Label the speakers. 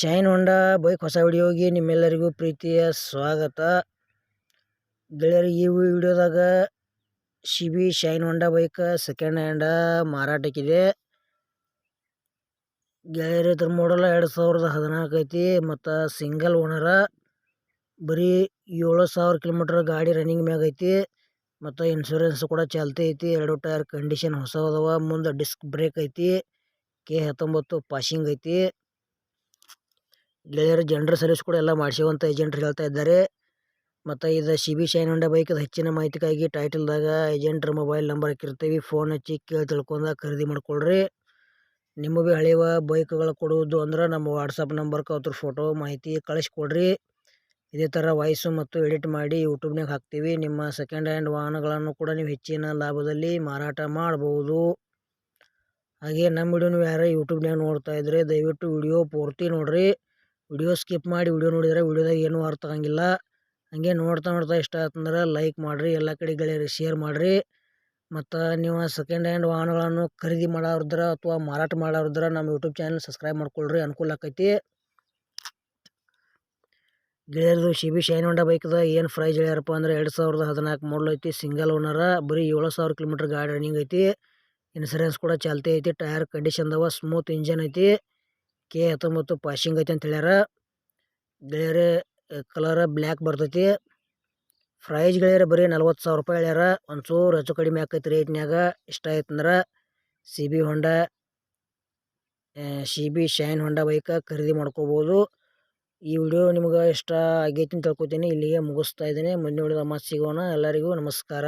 Speaker 1: Shine Honda bike ಹೊಸ ವಿಡಿಯೋಗೆ ನಿಮ್ಮೆಲ್ಲರಿಗೂ ಪ್ರೀತಿಯ ಸ್ವಾಗತ. ಗೆಳೆಯರು, ಈ ವಿಡಿಯೋದಾಗ C B shine Honda, bike second hand ಮಾರಾಟಕ್ಕಿದೆ. ಗೆಳೆಯರು, ಇದ್ರ ಮಾಡಲ್ ಎರಡು ಸಾವಿರದ ಹದಿನಾಲ್ಕು ಐತಿ, ಮತ್ತು ಸಿಂಗಲ್ ಓನರ ಬರೀ ಏಳು ಸಾವಿರ ಕಿಲೋಮೀಟ್ರ್ ಗಾಡಿ ರನ್ನಿಂಗ್ ಮ್ಯಾಗ ಐತಿ, ಮತ್ತು ಇನ್ಶೂರೆನ್ಸ್ ಕೂಡ ಚಾಲ್ತಿ ಐತಿ, ಎರಡು ಟೈರ್ ಕಂಡೀಷನ್ ಹೊಸ ಅದಾವ, ಮುಂದೆ ಡಿಸ್ಕ್ ಬ್ರೇಕ್ ಐತಿ ಕೆ ಹತ್ತೊಂಬತ್ತು ಪಾಶಿಂಗ್ ಐತಿ. ಗೆಳೆಯರು ಜನರಲ್ ಸರ್ವಿಸ್ ಕೂಡ ಎಲ್ಲ ಮಾಡಿಸಿವಂತ ಏಜೆಂಟ್ರು ಹೇಳ್ತಾ ಇದ್ದಾರೆ. ಮತ್ತು ಇದು ಸಿ ಬಿ ಶೈನ್ ಹೊಂಡ ಬೈಕದ ಹೆಚ್ಚಿನ ಮಾಹಿತಿಗಾಗಿ ಟೈಟಲ್ದಾಗ ಏಜೆಂಟ್ರ ಮೊಬೈಲ್ ನಂಬರ್ ಹಾಕಿರ್ತೀವಿ. ಫೋನ್ ಹಚ್ಚಿ ಕೇಳಿ ತಿಳ್ಕೊಂಡ ಖರೀದಿ ಮಾಡ್ಕೊಳ್ರಿ. ನಿಮ್ಮ ಭೀ ಹಳೆಯವ ಬೈಕ್ಗಳು ಕೊಡುವುದು ಅಂದ್ರೆ ನಮ್ಮ ವಾಟ್ಸಪ್ ನಂಬರ್ಗೆ ಅದ್ರ ಫೋಟೋ ಮಾಹಿತಿ ಕಳಿಸ್ಕೊಡ್ರಿ. ಇದೇ ಥರ ವಾಯ್ಸು ಮತ್ತು ಎಡಿಟ್ ಮಾಡಿ ಯೂಟ್ಯೂಬ್ನಾಗ ಹಾಕ್ತೀವಿ. ನಿಮ್ಮ ಸೆಕೆಂಡ್ ಹ್ಯಾಂಡ್ ವಾಹನಗಳನ್ನು ಕೂಡ ನೀವು ಹೆಚ್ಚಿನ ಲಾಭದಲ್ಲಿ ಮಾರಾಟ ಮಾಡ್ಬೋದು. ಹಾಗೆ ನಮ್ಮ ವಿಡಿಯೋ ನೀವು ಯಾರು ಯೂಟ್ಯೂಬ್ನಾಗ ನೋಡ್ತಾ ಇದ್ರೆ ದಯವಿಟ್ಟು ವಿಡಿಯೋ ಪೂರ್ತಿ ನೋಡಿರಿ. ವಿಡಿಯೋ ಸ್ಕಿಪ್ ಮಾಡಿ ವಿಡಿಯೋ ನೋಡಿದರೆ ವಿಡಿಯೋದಾಗ ಏನೂ ಅರ್ಥ ಆಗಂಗಿಲ್ಲ. ಹಾಗೆ ನೋಡ್ತಾ ನೋಡ್ತಾ ಇಷ್ಟ ಆಯ್ತಂದ್ರೆ ಲೈಕ್ ಮಾಡಿರಿ, ಎಲ್ಲ ಕಡೆ ಗೆಳೆಯರಿಗೆ ಶೇರ್ ಮಾಡಿರಿ. ಮತ್ತು ನೀವು ಸೆಕೆಂಡ್ ಹ್ಯಾಂಡ್ ವಾಹನಗಳನ್ನು ಖರೀದಿ ಮಾಡೋರಿದ್ರೆ ಅಥವಾ ಮಾರಾಟ ಮಾಡೋರಿದ್ರೆ ನಮ್ಮ ಯೂಟ್ಯೂಬ್ ಚಾನಲ್ ಸಬ್ಸ್ಕ್ರೈಬ್ ಮಾಡ್ಕೊಳ್ರಿ ಅನುಕೂಲ ಆಕೈತಿ. ಗೆಳೆಯರದು ಶಿ ಬಿ ಶೈನ್ ಹೊಂಡ ಬೈಕ್ದ ಏನು ಪ್ರೈಸ್ ಹೇಳ್ಯಾರಪ್ಪ ಅಂದ್ರೆ ಎರಡು ಸಾವಿರದ ಹದಿನಾಲ್ಕು ಮಾಡಲ್ ಐತಿ ಸಿಂಗಲ್ ಓನರ ಬರೀ ಏಳು ಸಾವಿರ ಕಿಲೋಮೀಟ್ರ್ ಗಾಡಿ ರನ್ನಿಂಗ್ ಐತಿ. ಇನ್ಸೂರೆನ್ಸ್ ಕೂಡ ಚಾಲ್ತಿ ಐತಿ ಟೈರ್ ಕಂಡೀಷನ್ದವ ಸ್ಮೂತ್ ಇಂಜನ್ ಐತಿ. ಕೆ ಹತ್ತೊಂಬತ್ತು ಪಾಶಿಂಗ್ ಐತೆ ಅಂತ ಹೇಳ್ಯಾರ. ಗೆಳೆಯರೆ ಕಲರ್ ಬ್ಲ್ಯಾಕ್ ಬರ್ತೈತಿ. ಪ್ರೈಸ್ ಗೆಳೆಯರೆ ಬರೀ ನಲ್ವತ್ತು ಸಾವಿರ ರೂಪಾಯಿ ಹೇಳ್ಯಾರ. ಒಂಚೂರು ಹೆಚ್ಚು ಕಡಿಮೆ ಆಕೈತಿ ರೇಟ್ನ್ಯಾಗ ಇಷ್ಟ ಆಯ್ತಂದ್ರೆ C B Honda C B shine Honda ಬೈಕ ಖರೀದಿ ಮಾಡ್ಕೋಬೋದು. ಈ ವಿಡಿಯೋ ನಿಮ್ಗೆ ಇಷ್ಟ ಆಗೈತಿ ಅಂತ ತಿಳ್ಕೊತೀನಿ. ಇಲ್ಲಿಗೆ ಮುಗಿಸ್ತಾ ಇದ್ದೀನಿ. ಮುಂದಿನ ವಿಡಿಯೋದಾಗ ಮತ್ತೆ ಸಿಗೋಣ. ಎಲ್ಲರಿಗೂ ನಮಸ್ಕಾರ.